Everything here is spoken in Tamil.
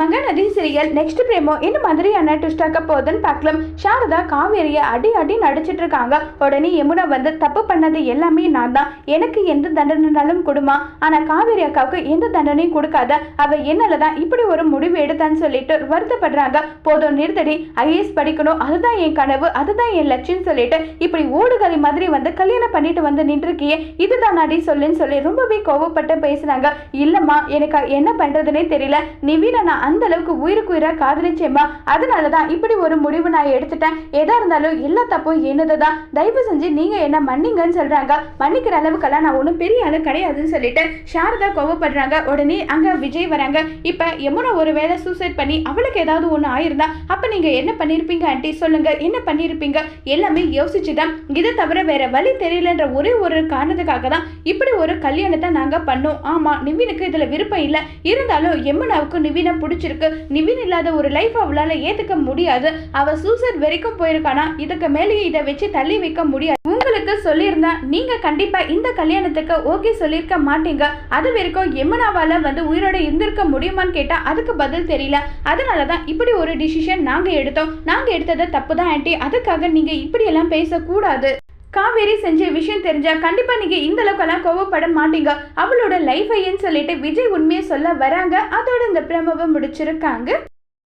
மகநதி சீரியல் நெக்ஸ்ட் பிரேமோ என்ன மாதிரியான ட்விஸ்டாக்க போகுதுன்னு பார்க்கலாம். சாரதா காவேரியை அடி அடி நடிச்சிட்டு இருக்காங்க. உடனே யமுனா வந்து தப்பு பண்ணது எல்லாமே நான் தான். எனக்கு எந்த தண்டனைனாலும் கொடுமா. ஆனா காவேரி அக்காவுக்கு எந்த தண்டனையும் கொடுக்காத. அவ என்னால தான் இப்படி ஒரு முடிவு எடுத்தான்னு சொல்லிட்டு வருத்தப்படுறாங்க. போதும் நிறுத்தடி. ஐஏஎஸ் படிக்கணும். அதுதான் என் கனவு. அதுதான் என் லட்சியம் சொல்லிட்டு இப்படி ஓடுகளை மாதிரி வந்து கல்யாணம் பண்ணிட்டு வந்து நின்றுக்கியே இதுதான் அடி சொல்லுன்னு சொல்லி ரொம்பவே கோவப்பட்டு பேசுனாங்க இல்லம்மா எனக்கு என்ன பண்றதுனே தெரியல. நிவீன நான் அந்த அளவுக்கு உயிருக்கு உயிராக காதலிச்சேம்மா. அதனால தான் இப்படி ஒரு முடிவு நான் எடுத்துட்டேன். எதா இருந்தாலும் எல்லா தப்பும் என்னது தான் தயவு செஞ்சு நீங்க என்ன மன்னிங்கன்னு சொல்றாங்க. மன்னிக்கிற அளவுக்கெல்லாம் நான் ஒன்றும் பெரிய ஆளு கிடையாதுன்னு சொல்லிட்டு சாரதா கோவப்படுறாங்க. உடனே அங்க விஜய் வராங்க. இப்ப யமுனா ஒரு வேளை சூசைட் பண்ணி அவளுக்கு ஏதாவது ஒன்று ஆயிருந்தா அப்ப நீங்க என்ன பண்ணிருப்பீங்க ஆண்டி சொல்லுங்க. என்ன பண்ணிருப்பீங்க? எல்லாமே யோசிச்சுதான். இதை தவிர வேற வழி தெரியலன்ற ஒரே ஒரு காரணத்துக்காக தான் இப்படி ஒரு கல்யாணத்தை நாங்க பண்ணோம். ஆமா நிவினுக்கு இதுல விருப்பம் இல்லை. இருந்தாலும் யமுனாவுக்கு நிவினை பிடிச்சிருக்கு நிவின் இல்லாத ஒரு லைஃப் அவளால ஏத்துக்க முடியாது. அவ சூசைட் வரைக்கும் போயிருக்கானா? இதுக்கு மேலேயே இதை வச்சு தள்ளி வைக்க முடியாது. உங்களுக்கு சொல்லியிருந்தா நீங்க கண்டிப்பா இந்த கல்யாணத்துக்கு ஓகே சொல்லியிருக்க மாட்டீங்க. அது வரைக்கும் யமுனாவால வந்து உயிரோட இருந்திருக்க முடியுமான்னு கேட்டா அதுக்கு பதில் தெரியல. அதனால தான் இப்படி ஒரு டிசிஷன் நாங்க எடுத்தோம். நாங்க எடுத்தது தப்பு தான் ஆன்ட்டி அதுக்காக நீங்க இப்படி எல்லாம் பேசக்கூடாது. காவேரி செஞ்ச விஷயம் தெரிஞ்சா கண்டிப்பா நீங்க இந்த அளவுக்கெல்லாம் கோவப்பட மாட்டீங்க. அவளோட லைஃப் ஐயன்னு சொல்லிட்டு விஜய் உண்மையை சொல்ல வராங்க. அதோட இந்த பிரமவை முடிச்சிருக்காங்க.